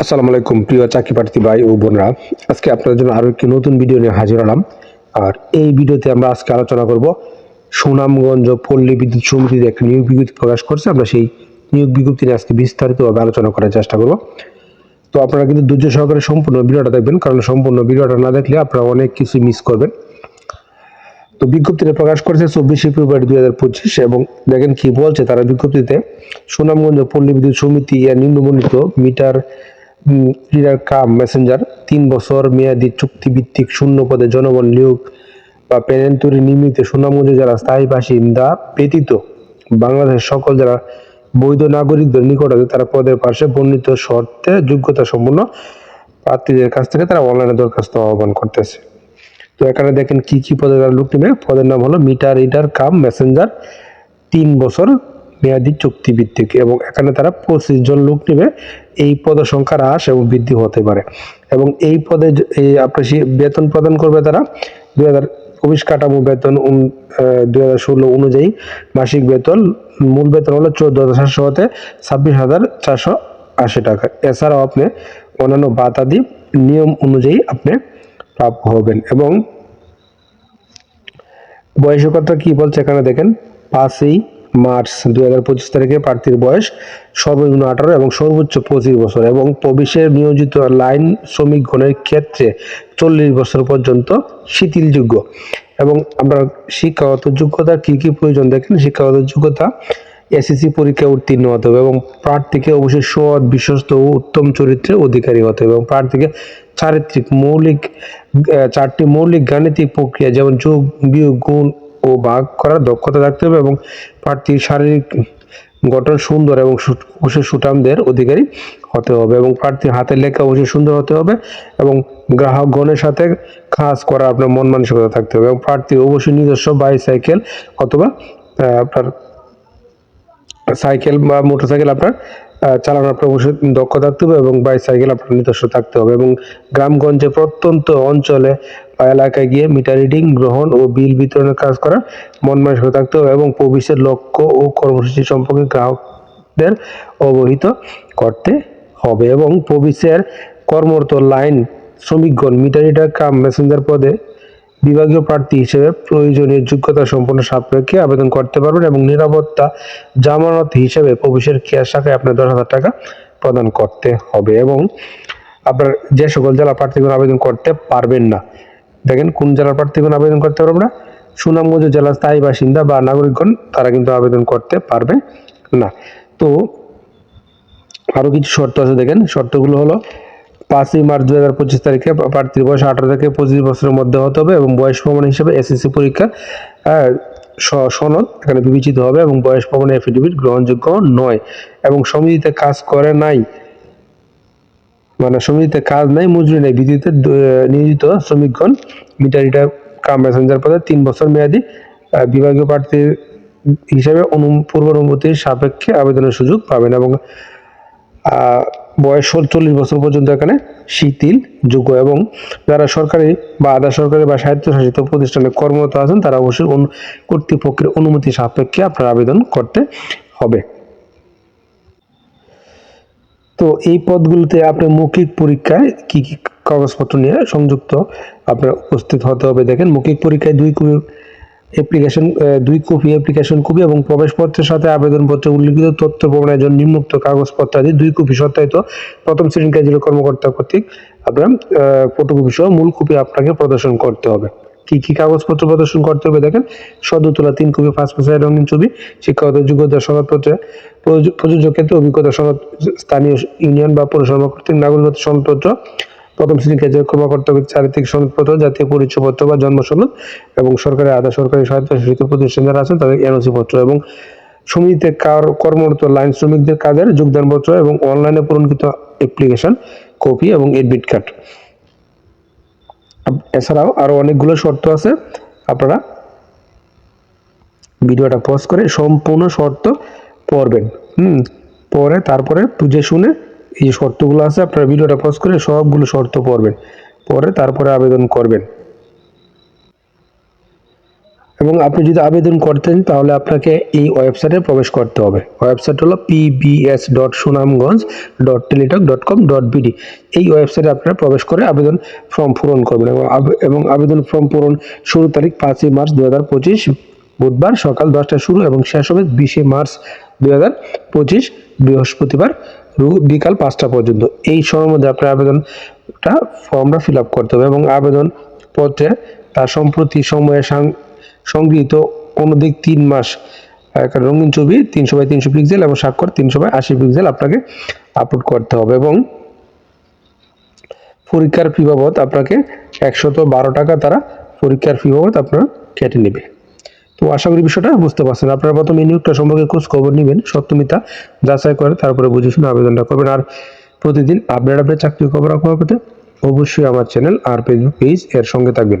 আসসালামু আলাইকুম, প্রিয় চাকরি প্রার্থী ভাই ও বোনরা। আজকে আপনাদের জন্য আরও একটি নতুন ভিডিও নিয়ে হাজির হলাম। আর এই ভিডিওতে আমরা আজকে আলোচনা করব সুনামগঞ্জ পল্লী বিদ্যুৎ সমিতিতে একটা নিয়োগ বিজ্ঞপ্তি প্রকাশ করছে। আমরা সেই নিয়োগ বিজ্ঞপ্তি নিয়ে আজকে বিস্তারিতভাবে আলোচনা করার চেষ্টা করব। তো আপনারা কিন্তু ধৈর্য সহকারে সম্পূর্ণ ভিডিওটা দেখবেন, কারণ সম্পূর্ণ ভিডিওটা না দেখলে আপনারা অনেক কিছু মিস করবেন। তো বিজ্ঞপ্তিটা প্রকাশ করেছে চব্বিশে ফেব্রুয়ারি দুই হাজার পঁচিশ এবং দেখেন কি বলছে তারা বিজ্ঞপ্তিতে, সুনামগঞ্জ পল্লী বিদ্যুৎ সমিতি নিম্নবর্ণিত মিটার রিডার কাম মেসেঞ্জার তিন বছর মেয়াদি চুক্তিভিত্তিক শূন্য পদে জনগণ নিয়োগ বা পেনেন্তুরি নিমিত্তে সুনামগঞ্জ জেলা স্থায়ী বাসিন্দা ব্যতীত বাংলাদেশের সকল যারা বৈধ নাগরিকদের নিকটে তারা পদের পাশে বর্ণিত শর্তে যোগ্যতা সম্পন্ন প্রার্থীদের কাছ থেকে তারা অনলাইনে দরখাস্ত আহ্বান করতেছে। তো এখানে দেখেন কি কি পদে তারা লোক নেবে পদের নাম হলো মিটার, রিডার, কাম মেসেঞ্জার তিন বছর মেয়াদি চুক্তিভিত্তিক এবং এখানে তারা পঁচিশ জন লোক নেবে। এই পদ সংখ্যা হ্রাস এবং বৃদ্ধি হতে পারে। এবং এই পদে আপনার বেতন প্রদান করবে তারা। দুই হাজার চব্বিশ কাঠামো বেতন দুই হাজার ষোলো অনুযায়ী মাসিক বেতন। মূল বেতন হলো চোদ্দ হাজার সাতশো হতে ছাব্বিশ হাজার চারশো আশি টাকা। এছাড়াও আপনি অন্যান্য বাতাদি নিয়ম অনুযায়ী আপনি প্রাপ্য হবেন। এবং বয়সকতা কি বলছে এখানে দেখেন? পাঁচই মার্চ দুই হাজার পঁচিশ তারিখে প্রার্থীর বয়স সর্বনিম্ন আঠারো এবং সর্বোচ্চ পঁচিশ বছর এবং প্রবেশের নিয়োজিত লাইন শ্রমিকগণের ক্ষেত্রে চল্লিশ বছর পর্যন্ত শিথিলযোগ্য। এবং আমরা শিক্ষাগত যোগ্যতা কি কি প্রয়োজন দেখেন? শিক্ষাগত যোগ্যতা, এসএসসি পরীক্ষায় উত্তীর্ণ হতে হবে এবং প্রার্থীকে অবশ্যই সৎ, বিশ্বস্ত ও উত্তম চরিত্রের অধিকারী হতে হবে এবং প্রার্থীকে চারিত্রিক মৌলিক চারটি মৌলিক গাণিতিক প্রক্রিয়া যেমন যোগ, বিয়োগ, গুণ ও ভাগ করার দক্ষতা থাকতে হবে এবং প্রার্থীর শারীরিক গঠন সুন্দর এবং সু- অবশ্যই সুঠামদের অধিকারী হতে হবে এবং প্রার্থীর হাতের লেখা অবশ্যই সুন্দর হতে হবে এবং গ্রাহকগণের সাথে কাজ করা আপনার মন মানসিকতা থাকতে হবে এবং প্রার্থীর অবশ্যই নিজস্ব বাইসাইকেল অথবা আপনার সাইকেল বা মোটরসাইকেল আপনার আহ, চালানোর আপনার অবশ্যই দক্ষ থাকতে হবে এবং বাইসাইকেল আপনার নিজস্ব থাকতে হবে এবং গ্রামগঞ্জে প্রত্যন্ত অঞ্চলে এলাকায় গিয়ে মিটার রিডিং গ্রহণ ও বিল বিতরণের কাজ করা মন মানসিকতা থাকতে হবে এবং প্রবেশের লক্ষ্য ও কর্মসূচি সম্পর্কে গ্রাহকদের অবহিত করতে হবে এবং প্রবেশের কর্মরত লাইন শ্রমিকগণ মিটার রিডার কাম মেসেঞ্জার পদে বিভাগীয় প্রার্থী হিসেবে প্রয়োজনীয় যোগ্যতা সম্পন্ন সাপেক্ষে আবেদন করতে পারবেন এবং নিরাপত্তা জামানত হিসেবে প্রবেশের কেয়ার শাখায় আপনার দশ হাজার টাকা প্রদান করতে হবে এবং আপনার যে সকল জেলা প্রার্থীগণ আবেদন করতে পারবেন না। দেখেন কোন জেলার প্রার্থীগণ আবেদন করতে পারবে না? সুনামগঞ্জ জেলার স্থায়ী বাসিন্দা বা নাগরিকগণ, তারা কিন্তু আবেদন করতে পারবে না। তো আরও কিছু শর্ত আছে দেখেন। শর্তগুলো হলো, পাঁচই মার্চ দু হাজার পঁচিশ তারিখে প্রার্থীর বয়স আঠারো থেকে পঁচিশ বছরের মধ্যে হতে হবে এবং বয়স প্রমাণ হিসেবে এসএসসি পরীক্ষা সনদ এখানে বিবেচিত হবে এবং বয়স প্রমাণ এফিডেভিট গ্রহণযোগ্য নয় এবং সমিতিতে কাজ করে নাই। মানে সমিতিতে কাজ নাই, মজুরি নেই। ভিত্তিতে নিয়োজিত শ্রমিকগণ মিটার রিডার কাম মেসেঞ্জার পদে তিন বছর মেয়াদি বিভাগীয় প্রার্থী হিসাবে পূর্ব অনুমতির সাপেক্ষে আবেদনের সুযোগ পাবেন এবং বয়স চল্লিশ বছর পর্যন্ত এখানে শিথিল, যোগ্য এবং যারা সরকারি বা আধা সরকারি বা স্বায়ত্তশাসিত প্রতিষ্ঠানে কর্মরত আছেন, তারা অবশ্যই কর্তৃপক্ষের অনুমতি সাপেক্ষে আপনার আবেদন করতে হবে। তো এই পদগুলোতে আপনার মৌখিক পরীক্ষায় কি কি কাগজপত্র নিয়ে সংযুক্ত আপনার উপস্থিত হতে হবে? দেখেন, মৌখিক পরীক্ষায় দুই কপি অ্যাপ্লিকেশন দুই কপি অ্যাপ্লিকেশন কপি এবং প্রবেশপত্রের সাথে আবেদনপত্রে উল্লিখিত তথ্য প্রমাণের জন্য নিম্নোক্ত কাগজপত্র আদি দুই কপি সত্যায়িত প্রথম শ্রেণির কাজের কর্মকর্তা কর্তৃক আপনার ফটোকপি সহ মূল কপি আপনাকে প্রদর্শন করতে হবে। কি কি কাগজপত্র প্রদর্শন করতে হবে দেখেন। সদ্য তোলা তিন কপি পাঁচ পেশায় রঙিন ছবি, শিক্ষাগত যোগ্যতা সনদপত্রে প্রযোজ- প্রযোজ্য ক্ষেত্রে অভিজ্ঞতা সনদ, স্থানীয় ইউনিয়ন বা পৌরসভা কর্তৃক নাগরিকত্ব সনদপত্র, প্রথম শ্রেণি কাজের কর্মকর্তা চারিত্রিক সনদপত্র, জাতীয় পরিচয়পত্র বা জন্ম সনদ এবং সরকারি আধা সরকারি স্বায়ত্তশাসিত প্রতিষ্ঠান যারা আছেন তাদের এনওসি পত্র এবং সমিতিতে কার- কর্মরত লাইন শ্রমিকদের কাজের যোগদানপত্র এবং অনলাইনে পূরণকৃত অ্যাপ্লিকেশন কপি এবং এডমিট কার্ড এছাড়াও আরও অনেকগুলো শর্ত আছে। আপনারা ভিডিওটা পজ করে সম্পূর্ণ শর্ত পড়বেন। হুম, পরে তারপরে বুঝে শুনে এই যে শর্তগুলো আছে, আপনারা ভিডিওটা পজ করে সবগুলো শর্ত পড়বেন। পরে তারপরে আবেদন করবেন। এবং আপনি যদি আবেদন করতেন, তাহলে আপনাকে এই ওয়েবসাইটে প্রবেশ করতে হবে। ওয়েবসাইট হলো PBS dot Sunamganj dot Teletalk dot com dot BD এই ওয়েবসাইটে আপনারা প্রবেশ করে আবেদন ফর্ম পূরণ করবেন এবং আবে- এবং আবেদন ফর্ম পূরণ শুরু তারিখ পাঁচই মার্চ দু হাজার পঁচিশ, বুধবার সকাল দশটায় শুরু এবং শেষ হবে বিশে মার্চ দুই হাজার পঁচিশ, বৃহস্পতিবার বিকাল পাঁচটা পর্যন্ত। এই সময়ের মধ্যে আপনার আবেদনটা ফর্মটা ফিল আপ করতে হবে এবং আবেদন পত্রে তার সম্প্রতি সময়ে সংগৃহীত অনধিক তিন মাস রঙিন ছবি, তিনশো বাই তিনশো পিক্সেল এবং স্বাক্ষর তিনশো বাই আশি পিক্সেল আপনাকে আপলোড করতে হবে এবং পরীক্ষার ফি বাবদ আপনাকে একশত বারো টাকা তারা পরীক্ষার ফি বাবদ আপনারা কেটে নেবে। তো আশা করি বিষয়টা বুঝতে পারছেন। আপনারা প্রথমে নিয়োগটা সম্পর্কে খোঁজ খবর নেবেন সত্যমিতা যাচাই করে তারপরে বুঝে শুনে আবেদনটা করবেন। আর প্রতিদিন আপডেট আপডেট চাকরির খবর পেতে অবশ্যই আমার চ্যানেল আর ফেসবুক পেজ এর সঙ্গে থাকবেন।